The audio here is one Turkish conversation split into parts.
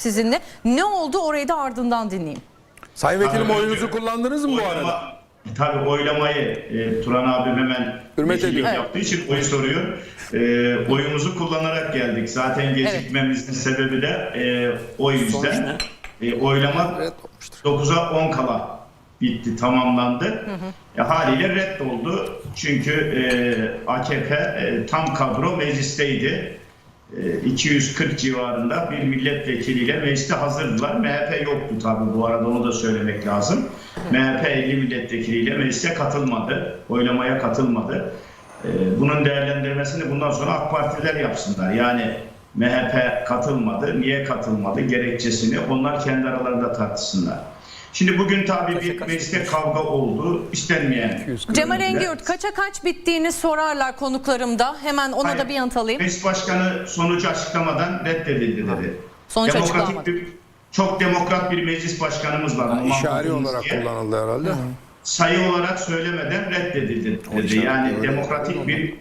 sizinle. Ne oldu orayı da ardından dinleyeyim. Sayın Vekilim Tabii, oyunuzu kullandınız mı bu arada? Oylama, tabii oylamayı e, Turan abim hemen Hürmet yaptığı için oyu soruyor. E, oyumuzu kullanarak geldik. Zaten gecikmemizin sebebi de e, o yüzden. E, oylama Evet, olmuştur. 9'a 10 kala bitti, tamamlandı. E, haliyle reddoldu. Çünkü e, AKP e, tam kadro meclisteydi. E, 240 civarında bir milletvekiliyle mecliste hazırdılar. MHP yoktu tabii bu arada onu da söylemek lazım. MHP 50 milletvekiliyle meclise katılmadı. Oylamaya katılmadı. E, bunun değerlendirmesini bundan sonra AK Partiler yapsınlar. Yani MHP katılmadı. Niye katılmadı? Gerekçesini onlar kendi aralarında tartışsınlar. Şimdi bugün tabii bir mecliste kavga oldu. İstenmeyen. 240. Cemal. Engiyurt kaça kaç bittiğini sorarlar konuklarımda. Hemen ona da Hayır. bir yanıt alayım. Meclis Başkanı sonucu açıklamadan reddedildi dedi. Sonuç Demokratik açıklanmadı. bir, çok demokrat bir meclis başkanımız var. Numan İşari olarak diye. kullanıldı herhalde. Sayı olarak söylemeden reddedildi dedi. Yani öyle demokratik oldu. bir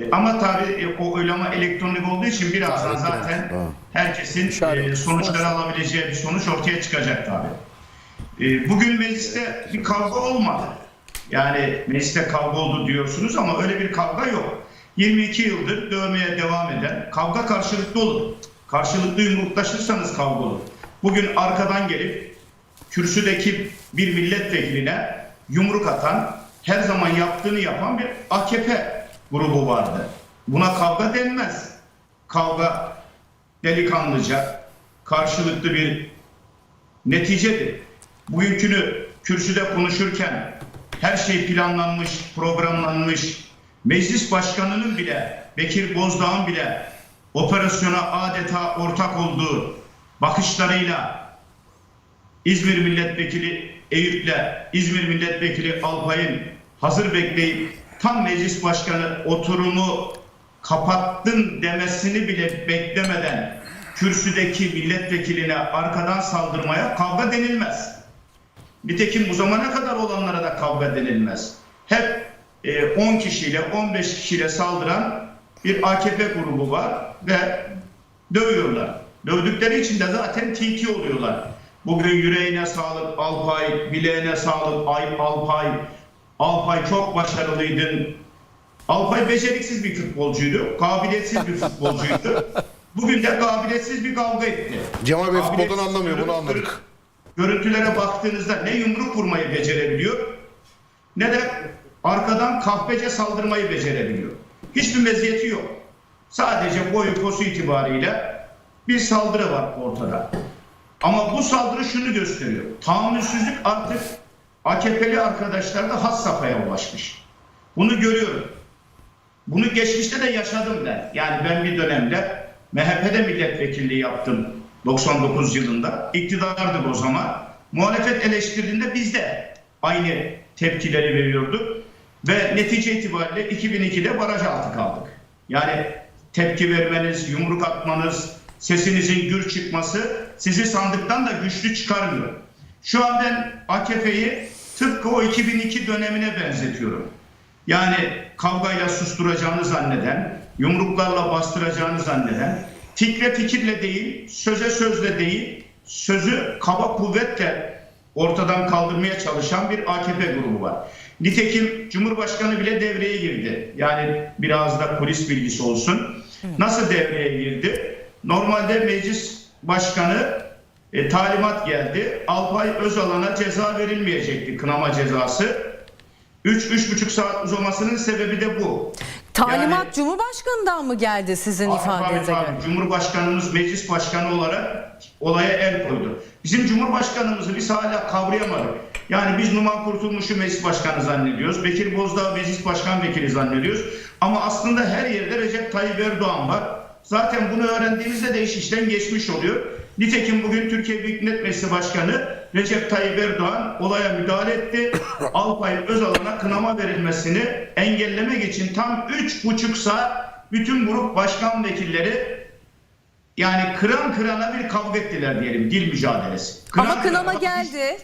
e, ama tabii e, o oylama elektronik olduğu için birazdan Ha, zaten Ha. herkesin e, sonuçları alabileceği bir sonuç ortaya çıkacak tabii. E, Bugün mecliste bir kavga olmadı. Yani mecliste kavga oldu diyorsunuz ama öyle bir kavga yok. 22 yıldır dövmeye devam eden kavga karşılıklı olur. Karşılıklı yumruklaşırsanız kavga olur. Bugün arkadan gelip kürsüdeki bir milletvekiline yumruk atan, her zaman yaptığını yapan bir AKP grubu vardı. Buna kavga denmez. Kavga delikanlıca, karşılıklı bir neticedir. Bugünkünü kürsüde konuşurken her şey planlanmış, programlanmış. Meclis başkanının bile, Bekir Bozdağ'ın bile operasyona adeta ortak olduğu bakışlarıyla İzmir Milletvekili Eyüp'le İzmir Milletvekili Alpay'ın hazır bekleyip tam meclis başkanı oturumu kapattın demesini bile beklemeden kürsüdeki milletvekiline arkadan saldırmaya kavga denilmez. Nitekim bu zamana kadar olanlara da kavga denilmez. Hep e, 10 kişiyle 15 kişiyle saldıran bir AKP grubu var ve dövüyorlar. Dövdükleri için de zaten TT oluyorlar. Bugün yüreğine sağlık Alpay, bileğine sağlık Ay Alpay. Alpay çok başarılıydın. Alpay beceriksiz bir futbolcuydu. Kabiliyetsiz bir futbolcuydu. Bugün de kabiliyetsiz bir kavga etti. Cemal Bey futboldan anlamıyor bunu anladık. Görüntülere baktığınızda ne yumruk vurmayı becerebiliyor ne de arkadan kahpece saldırmayı becerebiliyor. Hiçbir meziyeti yok. Sadece boyu posu itibariyle bir saldırı var ortada. Ama bu saldırı şunu gösteriyor. Tahammülsüzlük artık AKP'li arkadaşlarda has safhaya ulaşmış. Bunu görüyorum. Bunu geçmişte de yaşadım ben. Yani ben bir dönemde MHP'de milletvekilliği yaptım 99 yılında. İktidardık o zaman. Muhalefet eleştirdiğinde biz de aynı tepkileri veriyorduk. Ve netice itibariyle 2002'de baraj altı kaldık. Yani tepki vermeniz, yumruk atmanız, sesinizin gür çıkması sizi sandıktan da güçlü çıkarmıyor. Şu an ben AKP'yi tıpkı o 2002 dönemine benzetiyorum. Yani kavgayla susturacağını zanneden, yumruklarla bastıracağını zanneden, tikle fikirle değil, söze sözle değil, sözü kaba kuvvetle ortadan kaldırmaya çalışan bir AKP grubu var. Nitekim Cumhurbaşkanı bile devreye girdi. Yani biraz da polis bilgisi olsun. Nasıl devreye girdi? Normalde meclis başkanı e, talimat geldi. Alpay Özalan'a ceza verilmeyecekti, kınama cezası. 3-3,5 saat uzamasının sebebi de bu. Talimat Yani- Cumhurbaşkanı'ndan mı geldi sizin ifadenize göre? Cumhurbaşkanımız meclis başkanı olarak olaya el koydu. Bizim Cumhurbaşkanımızı biz hala kavrayamadık. Yani biz Numan Kurtulmuş'u meclis başkanı zannediyoruz. Bekir Bozdağ meclis başkan vekili zannediyoruz. Ama aslında her yerde Recep Tayyip Erdoğan var. Zaten bunu öğrendiğimizde de iş işten geçmiş oluyor. Nitekim bugün Türkiye Büyük Millet Meclisi Başkanı Recep Tayyip Erdoğan olaya müdahale etti. Alpay Özalan'a kınama verilmesini engellemek için tam üç buçuk saat bütün grup başkan vekilleri yani kıran kırana bir kavga ettiler diyelim dil mücadelesi. Kıran Ama kınama kırana- geldi.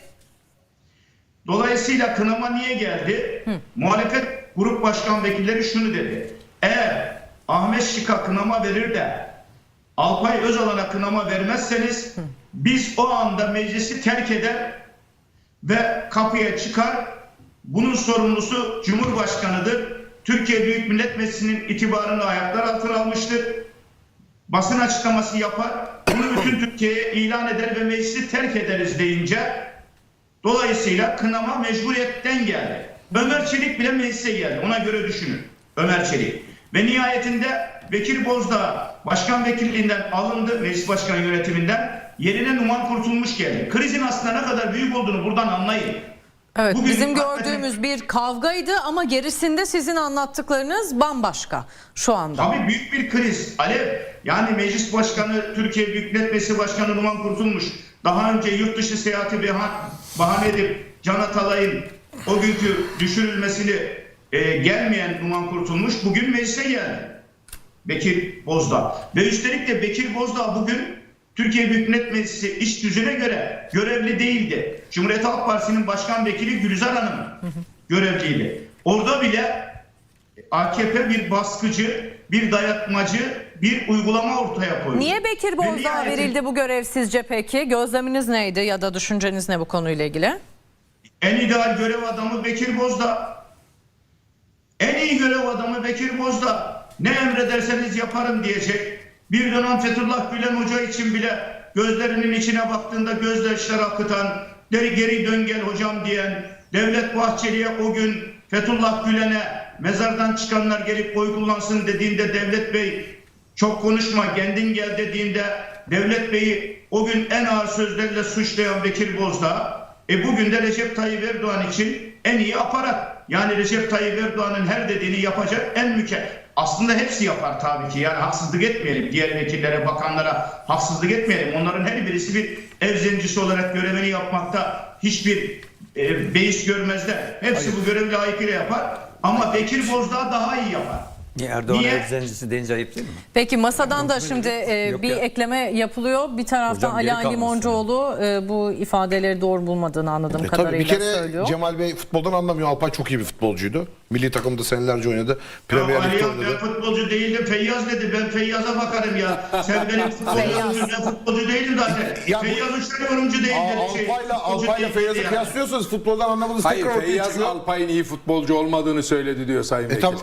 Dolayısıyla kınama niye geldi? Muhalefet grup başkan vekilleri şunu dedi. Eğer Ahmet Şık'a kınama verir de Alpay Özalan'a kınama vermezseniz biz o anda meclisi terk eder ve kapıya çıkar. Bunun sorumlusu Cumhurbaşkanı'dır. Türkiye Büyük Millet Meclisi'nin itibarını ayaklar altına almıştır. Basın açıklaması yapar. Bunu bütün Türkiye'ye ilan eder ve meclisi terk ederiz deyince dolayısıyla kınama mecburiyetten geldi. Ömer Çelik bile meclise geldi. Ona göre düşünün. Ömer Çelik. Ve nihayetinde Bekir Bozdağ başkan vekilliğinden alındı meclis başkanı yönetiminden yerine Numan Kurtulmuş geldi. Krizin aslında ne kadar büyük olduğunu buradan anlayın. Evet Bugün bizim gördüğümüz bir kavgaydı ama gerisinde sizin anlattıklarınız bambaşka şu anda. Tabii büyük bir kriz. Alev yani meclis başkanı Türkiye Büyük Millet Meclisi Başkanı Numan Kurtulmuş daha önce yurt dışı seyahati bahane edip Can Atalay'ın o günkü düşürülmesini e, gelmeyen Numan Kurtulmuş bugün meclise geldi. Bekir Bozdağ. Ve üstelik de Bekir Bozdağ bugün Türkiye Büyük Millet Meclisi iş düzene göre görevli değildi. Cumhuriyet Halk Partisi'nin başkan vekili Gülizar Hanım görevliydi. Orada bile AKP bir baskıcı, bir dayatmacı, bir uygulama ortaya koydu. Niye Bekir Bozdağ verildi bu görev sizce peki? Gözleminiz neydi ya da düşünceniz ne bu konuyla ilgili? En ideal görev adamı Bekir Bozdağ. En iyi görev adamı Bekir Bozdağ. Ne emrederseniz yaparım diyecek. Bir dönem Fethullah Gülen Hoca için bile gözlerinin içine baktığında gözyaşları akıtan, geri geri dön gel hocam diyen, Devlet Bahçeli'ye o gün Fethullah Gülen'e mezardan çıkanlar gelip oy kullansın dediğinde Devlet Bey çok konuşma kendin gel dediğinde Devlet Bey'i o gün en ağır sözlerle suçlayan Bekir Bozdağ e bugün de Recep Tayyip Erdoğan için en iyi aparat. Yani Recep Tayyip Erdoğan'ın her dediğini yapacak en mükemmel. Aslında hepsi yapar tabii ki. Yani haksızlık etmeyelim. Diğer vekillere, bakanlara haksızlık etmeyelim. Onların her birisi bir ev zencisi olarak görevini yapmakta hiçbir e, beis görmezler. Hepsi bu görevi layıkıyla yapar. Ama Bekir Bozdağ daha iyi yapar. Niye Erdoğan Niye? ev zencisi deyince ayıp değil mi? Peki masadan da şimdi e, Yok bir ya. ekleme yapılıyor. Bir taraftan Hocam geri kalmasın. Limoncuoğlu e, bu ifadeleri doğru bulmadığını anladığım E tabii kadarıyla bir kere söylüyor. Cemal Bey futboldan anlamıyor. Alpay çok iyi bir futbolcuydu. Milli takımda senelerce oynadı. Premier Ya Lig'de Ali ben oynadı. futbolcu değildim. Feyyaz dedi. Ben Feyyaz'a bakarım ya. Sen benim futbolcumsun. Ben futbolcu değilim zaten. Ya bu- Feyyaz uçları yorumcu değil Aa, dedi. Şey, Alpay'la futbolcu Alpay'la değil Feyyaz'ı dedi ya. kıyaslıyorsanız futboldan anlamanız Hayır tekrar ortaya Feyyaz çıkıyor. Alpay'ın iyi futbolcu olmadığını söyledi diyor Sayın E tamam.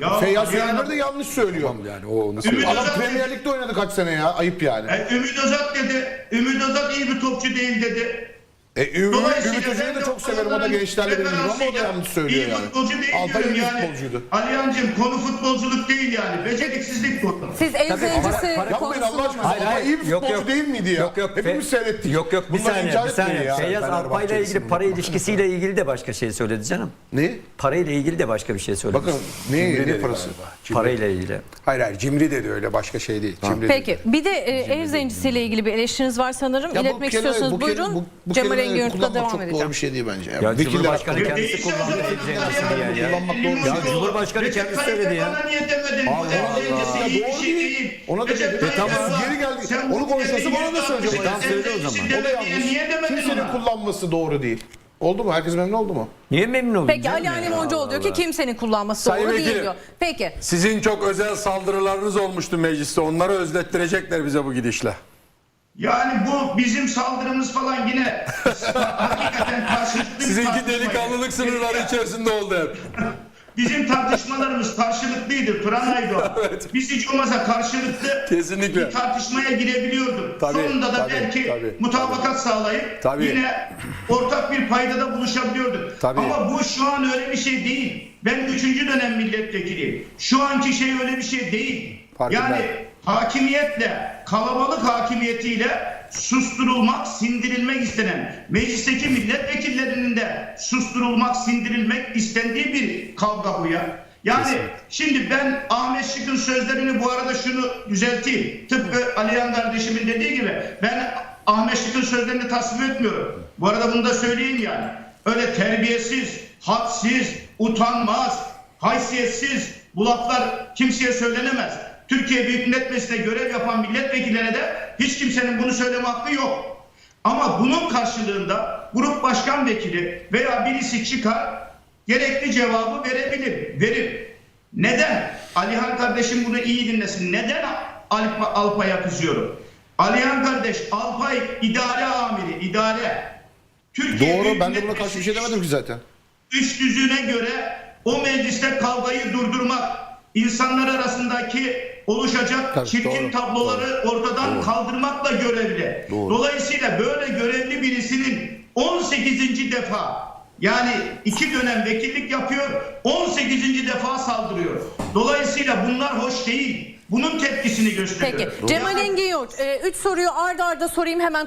Ya, Feyyaz ya- Yıldırım da yanlış söylüyor. Tamam yani o onu Ümit. Adam Özat- Premier Lig'de oynadı kaç sene ya. Ayıp yani. E, Ümit Özat dedi. Ümit Özat iyi bir topçu değil dedi. E, Ümit, Dolayısıyla Ümit ben da de çok severim. O da gençlerle benim ama o da yanlış söylüyor iyi yani. futbolcu değil Alpay diyorum iyi yani. futbolcuydu. Aliyancığım konu futbolculuk değil yani. Beceriksizlik konu. Siz ev zencisi Yapmayın Allah aşkına. Hayır, hayır. iyi bir Yok, futbolcu yok. değil miydi ya? Yok, yok. Hepimiz Fe- seyrettik. Yok yok bir saniye bir saniye. ya. Feyyaz Alpay'la ilgili para ilişkisiyle ilgili de başka şey söyledi canım. Ne? Parayla ilgili de başka bir şey söyledi. Bakın ne, ne parası? Parayla ilgili. Hayır hayır cimri dedi öyle başka şey değil. Cimri dedi. Peki bir de e, ev zencisiyle ilgili bir eleştiriniz var sanırım. Ya bu İletmek bu kelime- buyurun. bu- bu Cemal Yurt'la kullanmak devam çok edeceğim. doğru bir şey değil bence. Ya Vekiller Cumhurbaşkanı kendisi kullandı ya. Kullanmak doğru. Ya Cumhurbaşkanı Recep kendisi söyledi ya. Allah Allah. Ya bir doğru şey değil. Ona da Recep dedi. Tayyip E tamam, geri geldi. Onu milleti bana da söyleyecek. yüzde E tamam, söyle o zaman. O da yanlış. Kimsenin kullanması doğru değil. Oldu mu? Herkes memnun oldu mu? Niye memnun oldun Peki canım Alihan ya? Diyor ki kimsenin kullanması Sayın doğru değil Vekilim. diyor. Peki Sizin çok özel saldırılarınız olmuştu mecliste. Onları özlettirecekler bize bu gidişle. Yani bu bizim saldırımız falan yine hakikaten karşılıklı Sizinki delikanlılık sınırları içerisinde oldu hep. Bizim tartışmalarımız karşılıklıydı Turan Aydoğan. Biz hiç olmasa karşılıklı Kesinlikle. bir tartışmaya girebiliyorduk. Tabii, Sonunda da tabii, belki tabii, mutabakat sağlayıp Tabii. yine ortak bir paydada buluşabiliyorduk. Tabii. Ama bu şu an öyle bir şey değil. Ben üçüncü dönem milletvekiliyim. Şu anki şey öyle bir şey değil. Farkındayım. yani hakimiyetle, kalabalık hakimiyetiyle susturulmak, sindirilmek istenen, meclisteki milletvekillerinin de susturulmak, sindirilmek istendiği bir kavga bu ya. Yani şimdi ben Ahmet Şık'ın sözlerini bu arada şunu düzelteyim. Tıpkı Aliyan kardeşimin dediği gibi ben Ahmet Şık'ın sözlerini tasvip etmiyorum. Bu arada bunu da söyleyeyim yani. Öyle terbiyesiz, hadsiz, utanmaz, haysiyetsiz bu laflar kimseye söylenemez. Türkiye Büyük Millet Meclisi'nde görev yapan milletvekillerine de hiç kimsenin bunu söyleme hakkı yok. Ama bunun karşılığında grup başkan vekili veya birisi çıkar gerekli cevabı verebilir, verir. Neden? Alihan kardeşim bunu iyi dinlesin. Neden Alp, Alpay'a kızıyorum. Alihan kardeş Alpay idare amiri, idare. Türkiye Doğru Büyük ben de buna karşı bir şey demedim ki zaten. üst düzüğüne göre o mecliste kavgayı durdurmak, insanlar arasındaki oluşacak Tabii, çirkin doğru, tabloları ortadan kaldırmakla görevli. Doğru. Dolayısıyla böyle görevli birisinin 18. defa yani iki dönem vekillik yapıyor, 18. defa saldırıyor. Dolayısıyla bunlar hoş değil. Bunun tepkisini gösteriyor. Peki. Cemal Engin Yoğurt. 3 soruyu arda arda sorayım hemen